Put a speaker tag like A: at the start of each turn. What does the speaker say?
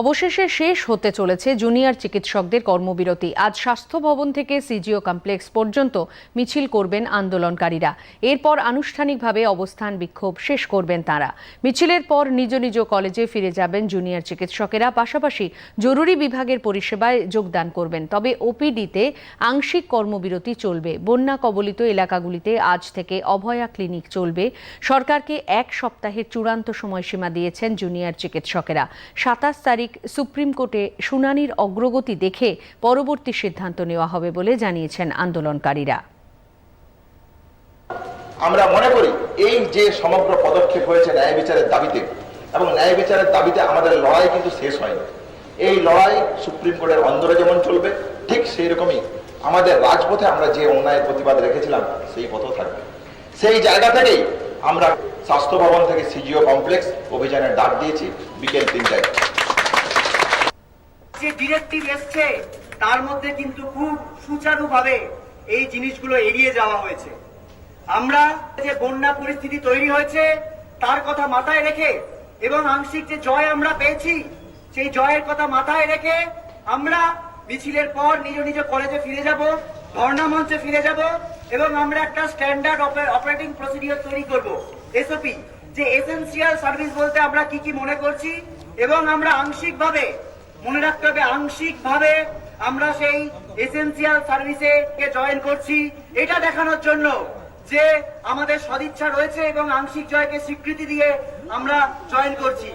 A: অবশেষে শেষ হতে চলেছে জুনিয়র চিকিৎসকদের কর্মবিরতি। আজ স্বাস্থ্য ভবন থেকে সিজিও কমপ্লেক্স পর্যন্ত মিছিল করবেন আন্দোলনকারীরা। এরপর আনুষ্ঠানিকভাবে অবস্থান বিক্ষোভ শেষ করবেন তারা। মিছিলের পর নিজ নিজ কলেজে ফিরে যাবেন জুনিয়র চিকিৎসকেরা। পাশাপাশি জরুরি বিভাগের পরিষেবায় যোগদান করবেন। তবে ওপিডিতে আংশিক কর্মবিরতি চলবে। বন্যা কবলিত এলাকাগুলিতে আজ থেকে অভয়া ক্লিনিক চলবে। সরকারকে এক সপ্তাহের চূড়ান্ত সময়সীমা দিয়েছেন জুনিয়র চিকিৎসকেরা। সাতাশ তারিখ সুপ্রিম কোর্টে শুনানির অগ্রগতি দেখে পরবর্তী সিদ্ধান্ত নেওয়া হবে বলে জানিয়েছেন আন্দোলনকারীরা।
B: আমরা মনে করি এই যে সমগ্র পদক্ষেপ হয়েছে ন্যায় বিচারের দাবিতে এবং ন্যায় বিচারের দাবিতে আমাদের লড়াই কিন্তু শেষ হয়নি। এই লড়াই সুপ্রিম কোর্টের অন্দরে যেমন চলবে, ঠিক সেই রকমই আমাদের রাজপথে আমরা যে অন্যায়ের প্রতিবাদ রেখেছিলাম, সেই পথও থাকবে। সেই জায়গা থেকেই আমরা স্বাস্থ্য ভবন থেকে সিজিও কমপ্লেক্স অভিযানের ডাক দিয়েছি বিকেল তিনটায়।
C: যে ডিরেক্টিভ এসছে, তার মধ্যে কিন্তু খুব সুচারুভাবে এই জিনিসগুলো এড়িয়ে যাওয়া হয়েছে। আমরা যে বন্যা পরিস্থিতি তৈরি হয়েছে, তার কথা মাথায় রেখে এবং আংশিক যে জয় আমরা পেয়েছি, সেই জয়ের কথা মাথায় রেখে আমরা মিছিলের পর নিজ নিজ কলেজে ফিরে যাব, ধর্ণা মঞ্চে ফিরে যাব এবং আমরা একটা স্ট্যান্ডার্ড অপারেটিং প্রসিডিওর তৈরি করব। এসওপি যে এসেনশিয়াল সার্ভিস বলতে আমরা কি কি মনে করছি এবং আমরা আংশিকভাবে মনে রাখতে হবে আংশিক ভাবে আমরা সেই এসেন্সিয়াল সার্ভিসে কে জয়েন করছি। এটা দেখানোর জন্য যে আমাদের সদিচ্ছা রয়েছে এবং আংশিক জয়কে স্বীকৃতি দিয়ে আমরা জয়েন করছি।